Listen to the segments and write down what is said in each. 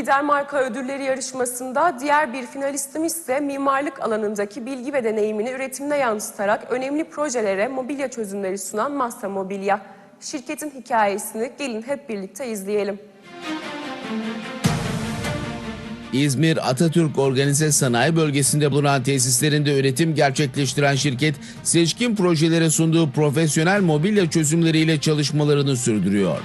Lider Marka Ödülleri yarışmasında diğer bir finalistimiz ise mimarlık alanındaki bilgi ve deneyimini üretimine yansıtarak önemli projelere mobilya çözümleri sunan Massa Mobilya. Şirketin hikayesini gelin hep birlikte izleyelim. İzmir Atatürk Organize Sanayi Bölgesi'nde bulunan tesislerinde üretim gerçekleştiren şirket, seçkin projelere sunduğu profesyonel mobilya çözümleriyle çalışmalarını sürdürüyor.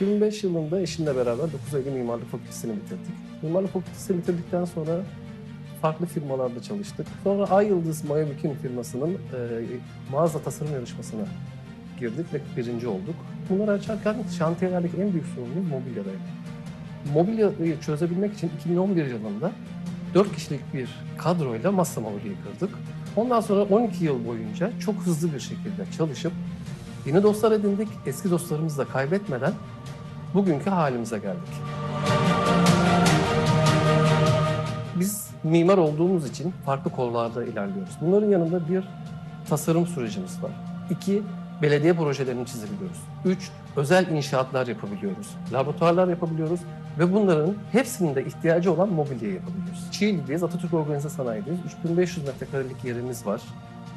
2005 yılında eşimle beraber 9 Eylül Mimarlık Fakültesini bitirdik. Mimarlık Fakültesini bitirdikten sonra farklı firmalarda çalıştık. Sonra Ay Yıldız Maya Bükün firmasının e, mağaza tasarım yarışmasına girdik ve birinci olduk. Bunları açarken şantiyelerdeki en büyük sorunumuz mobilyadaydı. Mobilyayı çözebilmek için 2011 yılında 4 kişilik bir kadroyla masa mobilyayı kırdık. Ondan sonra 12 yıl boyunca çok hızlı bir şekilde çalışıp yeni dostlar edindik. Eski dostlarımızı da kaybetmeden bugünkü halimize geldik. Biz mimar olduğumuz için farklı kollarda ilerliyoruz. Bunların yanında bir tasarım sürecimiz var. İki, belediye projelerini çizebiliyoruz. Üç, özel inşaatlar yapabiliyoruz. Laboratuvarlar yapabiliyoruz ve bunların hepsinin de ihtiyacı olan mobilya yapabiliyoruz. Çiğli'deyiz, Atatürk Organize Sanayi'deyiz. 3500 metrekarelik yerimiz var.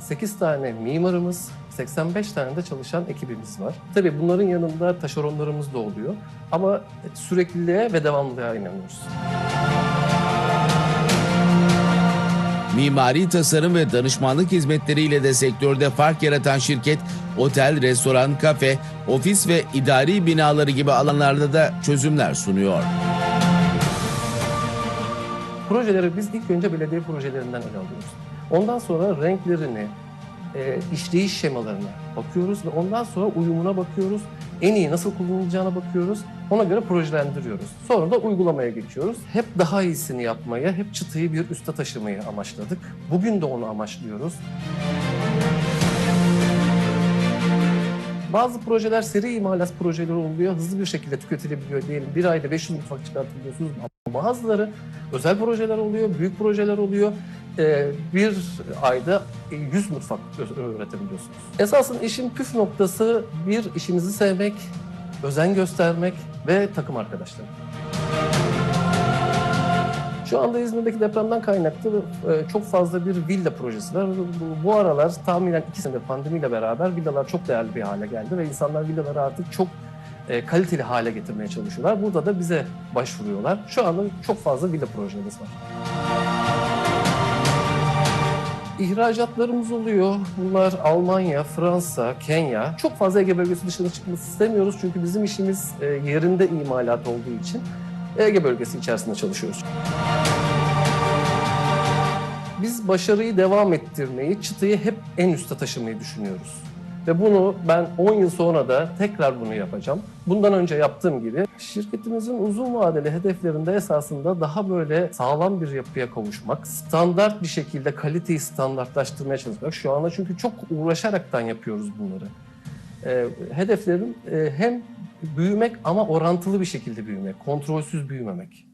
8 tane mimarımız, 85 tane de çalışan ekibimiz var. Tabii bunların yanında taşeronlarımız da oluyor ama sürekliliğe ve devamlılığa inanıyoruz. Mimari tasarım ve danışmanlık hizmetleriyle de sektörde fark yaratan şirket, otel, restoran, kafe, ofis ve idari binaları gibi alanlarda da çözümler sunuyor. Projeleri biz ilk önce belediye projelerinden ele alıyoruz. Ondan sonra renklerini, e, işleyiş şemalarına bakıyoruz ve ondan sonra uyumuna bakıyoruz. En iyi nasıl kullanılacağına bakıyoruz. Ona göre projelendiriyoruz. Sonra da uygulamaya geçiyoruz. Hep daha iyisini yapmaya, hep çıtayı bir üste taşımayı amaçladık. Bugün de onu amaçlıyoruz. Bazı projeler seri imalat projeleri oluyor. Hızlı bir şekilde tüketilebiliyor diyelim. Bir ayda 500 mutfak çıkartabiliyorsunuz. Ama bazıları özel projeler oluyor, büyük projeler oluyor. Ee, bir ayda 100 mutfak ö- üretebiliyorsunuz. Esasın işin püf noktası bir işinizi sevmek, özen göstermek ve takım arkadaşları. Şu anda İzmir'deki depremden kaynaklı e, çok fazla bir villa projesi var. Bu, aralar tahminen iki senedir pandemiyle beraber villalar çok değerli bir hale geldi ve insanlar villaları artık çok e, kaliteli hale getirmeye çalışıyorlar. Burada da bize başvuruyorlar. Şu anda çok fazla villa projemiz var. İhracatlarımız oluyor. Bunlar Almanya, Fransa, Kenya. Çok fazla Ege bölgesi dışına çıkması istemiyoruz çünkü bizim işimiz e, yerinde imalat olduğu için Ege bölgesi içerisinde çalışıyoruz. Biz başarıyı devam ettirmeyi, çıtayı hep en üste taşımayı düşünüyoruz. Ve bunu ben 10 yıl sonra da tekrar bunu yapacağım. Bundan önce yaptığım gibi şirketimizin uzun vadeli hedeflerinde esasında daha böyle sağlam bir yapıya kavuşmak, standart bir şekilde kaliteyi standartlaştırmaya çalışmak. Şu anda çünkü çok uğraşaraktan yapıyoruz bunları. Ee, hedeflerim e, hem büyümek ama orantılı bir şekilde büyümek, kontrolsüz büyümemek.